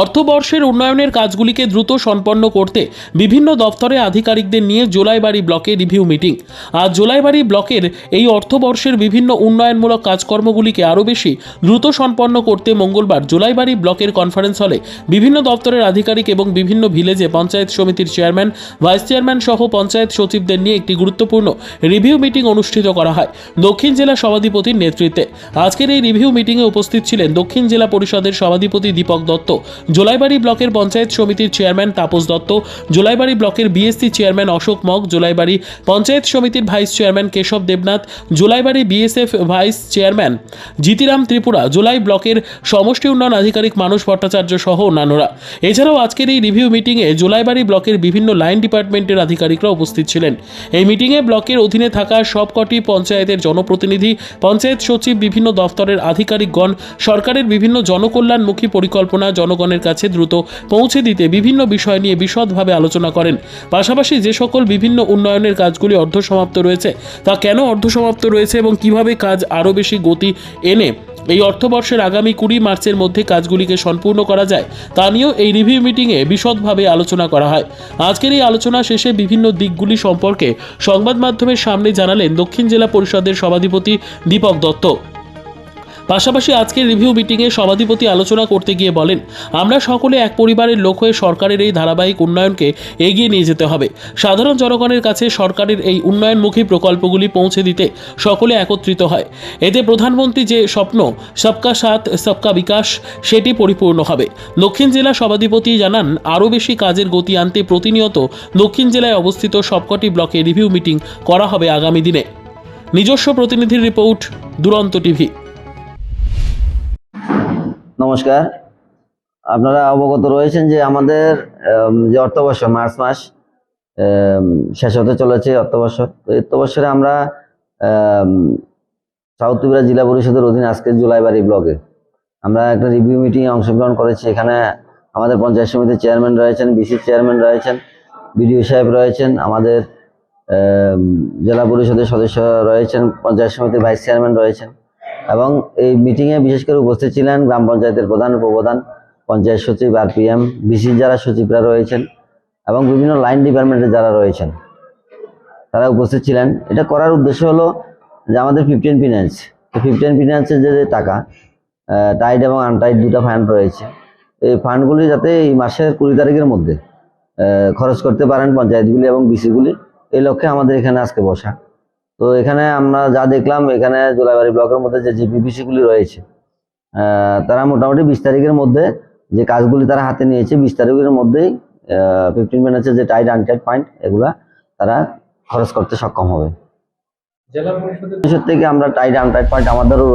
অর্থবর্ষের উন্নয়নের কাজগুলিকে দ্রুত সম্পন্ন করতে বিভিন্ন দপ্তরে আধিকারিকদের নিয়ে জোলাইবাড়ি ব্লকে রিভিউ মিটিং। আজ জোলাইবাড়ি ব্লকের এই অর্থবর্ষের বিভিন্ন উন্নয়নমূলক কাজকর্মগুলিকে আরও বেশি দ্রুত সম্পন্ন করতে মঙ্গলবার জোলাইবাড়ি ব্লকের কনফারেন্স হলে বিভিন্ন দপ্তরের আধিকারিক এবং বিভিন্ন ভিলেজে পঞ্চায়েত সমিতির চেয়ারম্যান, ভাইস চেয়ারম্যান সহ পঞ্চায়েত সচিবদের নিয়ে একটি গুরুত্বপূর্ণ রিভিউ মিটিং অনুষ্ঠিত করা হয় দক্ষিণ জেলা সভাধিপতির নেতৃত্বে। আজকের এই রিভিউ মিটিংয়ে উপস্থিত ছিলেন দক্ষিণ জেলা পরিষদের সভাধিপতি দীপক দত্ত। জোলাইবাড়ি ব্লকের পঞ্চায়েত সমিতির চেয়ারম্যান তাপস দত্ত, জোলাইবাড়ি ব্লকের বিএসসি চেয়ারম্যান অশোক মগ, জোলাইবাড়ি পঞ্চায়েত সমিতির vice chairman Keshab Debnath, Jolaibari BSF vice chairman Jitiram Tripura, Jolai ব্লকের সমষ্টি উন্নয়ন আধিকারিক মানুষ ভট্টাচার্য সহ অন্যান্যরা। এছাড়াও আজকের এই রিভিউ মিটিংয়ে জোলাইবাড়ি ব্লকের বিভিন্ন লাইন ডিপার্টমেন্টের আধিকারিকরা উপস্থিত ছিলেন। এই মিটিংয়ে ব্লকের অধীনে থাকা সবকটি পঞ্চায়েতের জনপ্রতিনিধি, পঞ্চায়েত সচিব, বিভিন্ন দফতরের আধিকারিকগণ, সরকারের বিভিন্ন জনকল্যাণমুখী পরিকল্পনা জনগণের কাছে দ্রুত পৌঁছে দিতে বিভিন্ন বিষয় নিয়ে বিশদভাবে আলোচনা করেন। পাশাপাশি যে সকল বিভিন্ন উন্নয়নের কাজগুলি অর্ধসমাপ্ত রয়েছে, তা কেন অর্ধসমাপ্ত রয়েছে এবং কীভাবে কাজ আরও বেশি গতি এনে এই অর্থবর্ষের আগামী কুড়ি মার্চের মধ্যে কাজগুলিকে সম্পূর্ণ করা যায়, তা নিয়েও এই রিভিউ মিটিংয়ে বিশদভাবে আলোচনা করা হয়। আজকের এই আলোচনা শেষে বিভিন্ন দিকগুলি সম্পর্কে সংবাদ মাধ্যমের সামনে জানালেন দক্ষিণ জেলা পরিষদের সভাধিপতি দীপক দত্ত। পাশাপাশি আজকের রিভিউ মিটিংয়ে সভাধিপতি আলোচনা করতে গিয়ে বলেন, আমরা সকলে এক পরিবারের লোক হয়ে সরকারের এই ধারাবাহিক উন্নয়নকে এগিয়ে নিয়ে যেতে হবে। সাধারণ জনগণের কাছে সরকারের এই উন্নয়নমুখী প্রকল্পগুলি পৌঁছে দিতে সকলে একত্রিত হয়। এতে প্রধানমন্ত্রী যে স্বপ্ন, সবকা সাথ, সবকা বিকাশ, সেটি পরিপূর্ণ হবে। দক্ষিণ জেলা সভাধিপতি জানান, আরও বেশি কাজের গতি আনতে প্রতিনিয়ত দক্ষিণ জেলায় অবস্থিত সবকটি ব্লকে রিভিউ মিটিং করা হবে আগামী দিনে। নিজস্ব প্রতিনিধির রিপোর্ট, দুরন্ত টিভি। নমস্কার। আপনারা অবগত রয়েছেন যে আমাদের যে অর্থবর্ষ, মার্চ মাস শেষ হতে চলেছে অর্থবর্ষ। তো এই অর্থবর্ষরে আমরা সাউথ ত্রিপুরা জেলা পরিষদের অধীনে আজকে জুলাইবাড়ি ব্লকে আমরা একটা রিভিউ মিটিংয়ে অংশগ্রহণ করেছি। এখানে আমাদের পঞ্চায়েত সমিতির চেয়ারম্যান রয়েছেন বিসির চেয়ারম্যান রয়েছেন, বিডিও সাহেব রয়েছেন, আমাদের জেলা পরিষদের সদস্য রয়েছেন, পঞ্চায়েত সমিতির ভাইস চেয়ারম্যান রয়েছেন। এবং এই মিটিংয়ে বিশেষ করে উপস্থিত ছিলেন গ্রাম পঞ্চায়েতের প্রধান, উপপ্রধান, পঞ্চায়েত সচিব আর আরপিএম বিসি যারা সচিবরা রয়েছেন এবং বিভিন্ন লাইন ডিপার্টমেন্টের যারা রয়েছেন, তারা উপস্থিত ছিলেন। এটা করার উদ্দেশ্য হলো যে আমাদের ফিফটিন ফিনান্স ফিফটিন ফিনান্সের যে যে টাকা টাইড এবং আনটাইড দুটা ফান্ড রয়েছে, এই ফান্ডগুলি যাতে এই মাসের কুড়ি তারিখের মধ্যে খরচ করতে পারেন পঞ্চায়েতগুলি এবং বিসিগুলি এই লক্ষ্যে আমাদের এখানে আজকে বসা। তো এখানে আমরা যা দেখলাম এখানে জোলাইবাড়ি ব্লকের মধ্যে যে বিপিসি গুলি রয়েছে তারা মোটামুটি বিশ তারিখের মধ্যে যে কাজগুলি তারা হাতে নিয়েছে বিশ তারিখের মধ্যেই ফিফটিন মিনিটসের যে টাইট আনটাইট পয়েন্ট এগুলা তারা খরচ করতে সক্ষম হবে। জেলা পরিষদ থেকে আমরা টাইট আনটাইট পয়েন্ট আমাদেরও